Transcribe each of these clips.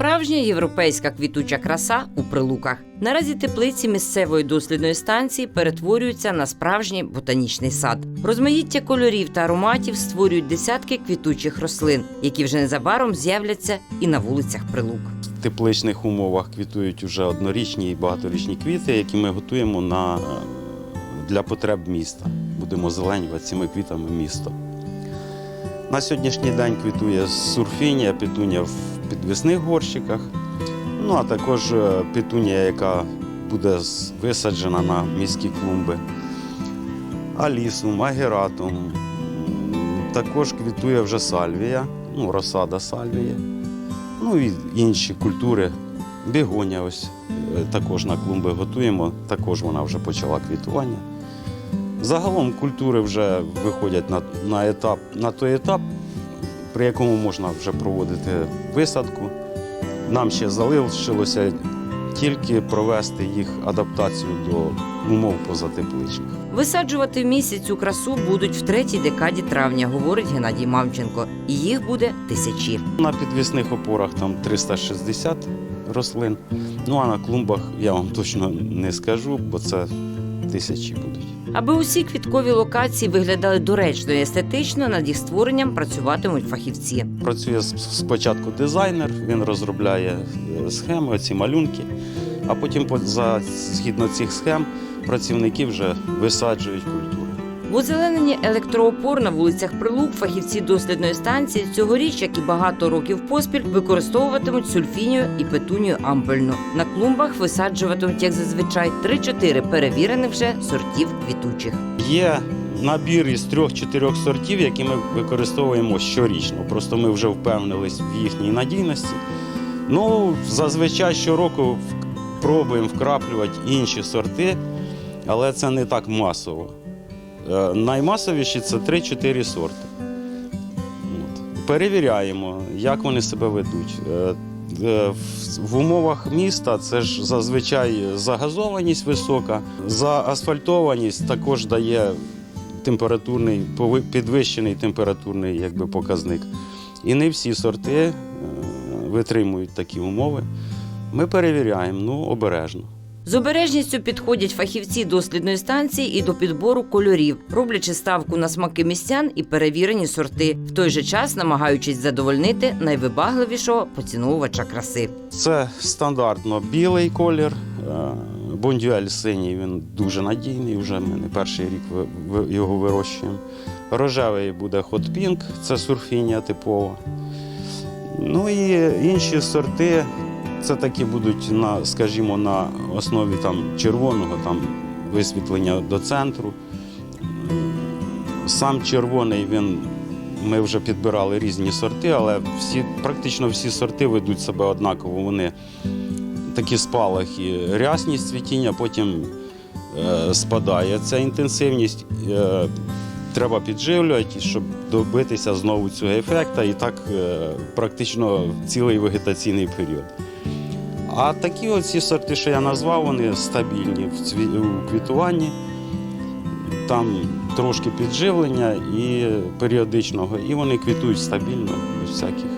Справжня європейська квітуча краса у прилуках. Наразі теплиці місцевої дослідної станції перетворюються на справжній ботанічний сад. Розмаїття кольорів та ароматів створюють десятки квітучих рослин, які вже незабаром з'являться і на вулицях прилук. В тепличних умовах квітують вже однорічні і багаторічні квіти, які ми готуємо на, для потреб міста. Будемо зеленювати цими квітами місто. На сьогоднішній день квітує сурфінія, петунія в підвісних горщиках, ну а також е, петунія, яка буде висаджена на міські клумби. Алісум, агератум. Також квітує вже сальвія, ну, розсада сальвії. Ну і інші культури. Бігоня ось е, також на клумби готуємо, також вона вже почала квітування. Загалом культури вже виходять на, на, етап, на той етап, при якому можна вже проводити висадку. Нам ще залишилося тільки провести їх адаптацію до умов позатепличних. Висаджувати в місяць цю красу будуть в третій декаді травня, говорить Геннадій Мамченко. І їх буде тисячі. На підвісних опорах там 360 рослин. Ну а на клумбах я вам точно не скажу, бо це тисячі будуть. Аби усі квіткові локації виглядали доречно і естетично, над їх створенням працюватимуть фахівці. Працює спочатку дизайнер, він розробляє е, схеми, ці малюнки, а потім згідно цих схем працівники вже висаджують культури. В озелененні електроопор на вулицях Прилук фахівці дослідної станції цьогоріч, як і багато років поспіль, використовуватимуть сульфінію і петунію ампельну. На клумбах висаджуватимуть, як зазвичай, 3-4 перевірених вже сортів квітучих. Є набір із трьох-чотирьох сортів, які ми використовуємо щорічно. Просто ми вже впевнились в їхній надійності. Ну, зазвичай щороку пробуємо вкраплювати інші сорти, але це не так масово. Е, Наймасовіші це 3-4 сорти. Перевіряємо, як вони себе ведуть. Е, е, в- умовах міста це ж зазвичай загазованість висока, заасфальтованість також дає температурний, підвищений температурний якби, показник. І не всі сорти витримують такі умови. Ми перевіряємо, ну, обережно. З обережністю підходять фахівці дослідної станції і до підбору кольорів, роблячи ставку на смаки містян і перевірені сорти, в той же час намагаючись задовольнити найвибагливішого поціновувача краси. Це стандартно білий колір. е, Бондюель синій, він дуже надійний. Вже ми не перший рік його вирощуємо. Рожевий буде Pink, це сурфінія типова. Ну і інші сорти, це такі будуть на, скажімо, на основі там, червоного там, висвітлення до центру. Сам червоний він ми вже підбирали різні сорти, але всі, практично всі сорти ведуть себе однаково. Вони такі спалахи, рясність цвітіння, потім е, спадає ця інтенсивність. Е, треба підживлювати, щоб добитися знову цього ефекту, і так е, практично цілий вегетаційний період. А такі оці сорти, що я назвав, вони стабільні в цві... у квітуванні. Там трошки підживлення і періодичного, і вони квітують стабільно, без всяких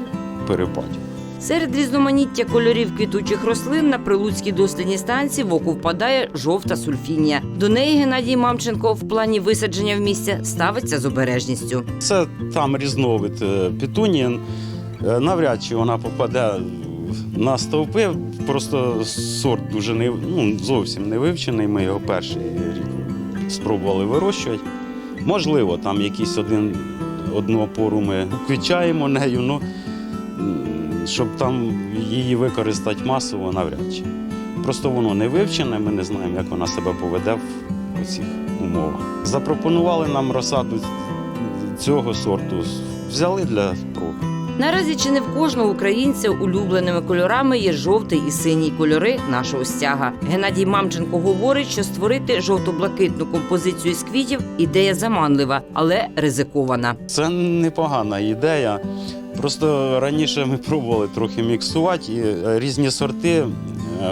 перепадів. Серед різноманіття кольорів квітучих рослин на прилуцькій дослідній станції в око впадає жовта сульфінія. До неї Геннадій Мамченко в плані висадження в місця ставиться з обережністю. Це там різновид е, петунії. Е, Навряд чи вона попаде на стовпи. Просто сорт дуже не, ну, зовсім не вивчений. Ми його перший рік спробували вирощувати. Можливо, там якийсь один одну опору ми квічаємо нею, ну щоб там її використати масово, навряд чи. Просто воно не вивчене, ми не знаємо, як вона себе поведе в цих умовах. Запропонували нам розсаду цього сорту, взяли для проб. Наразі чи не в кожного українця улюбленими кольорами є жовтий і синій кольори нашого стяга. Геннадій Мамченко говорить, що створити жовто-блакитну композицію з квітів ідея заманлива, але ризикована. Це непогана ідея. Просто раніше ми пробували трохи міксувати, і е, різні сорти е,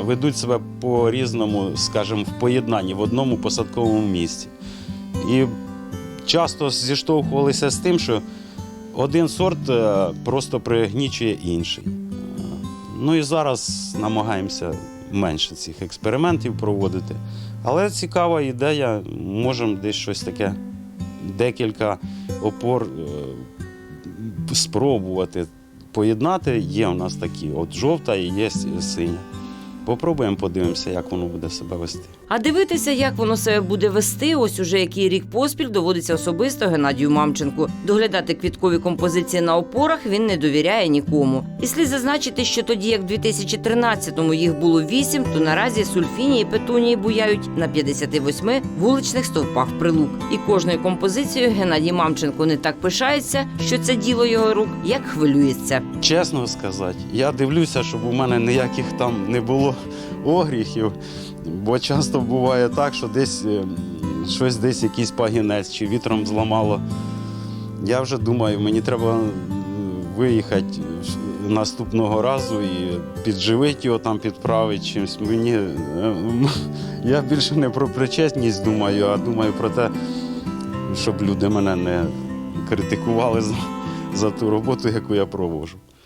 ведуть себе по-різному, скажімо, в поєднанні в одному посадковому місці. І часто зіштовхувалися з тим, що один сорт е, просто пригнічує інший. Ну і зараз намагаємося менше цих експериментів проводити. Але цікава ідея, можемо десь щось таке, декілька опор спробувати поєднати. Є у нас такі: от жовта і є синя. Попробуємо, подивимося, як воно буде себе вести. А дивитися, як воно себе буде вести, ось уже який рік поспіль доводиться особисто Геннадію Мамченку. Доглядати квіткові композиції на опорах він не довіряє нікому. І слід зазначити, що тоді, як в 2013-му їх було вісім, то наразі сульфінії і петунії буяють на 58 вуличних стовпах прилук. І кожною композицією Геннадій Мамченко не так пишається, що це діло його рук, як хвилюється. Чесно сказати, я дивлюся, щоб у мене ніяких там не було огріхів, бо часто буває так, що десь е, щось десь якийсь пагінець чи вітром зламало. Я вже думаю, мені треба виїхати наступного разу і підживити його там, підправити чимось. Мені е, я більше не про причесність думаю, а думаю про те, щоб люди мене не критикували за, за ту роботу, яку я проводжу.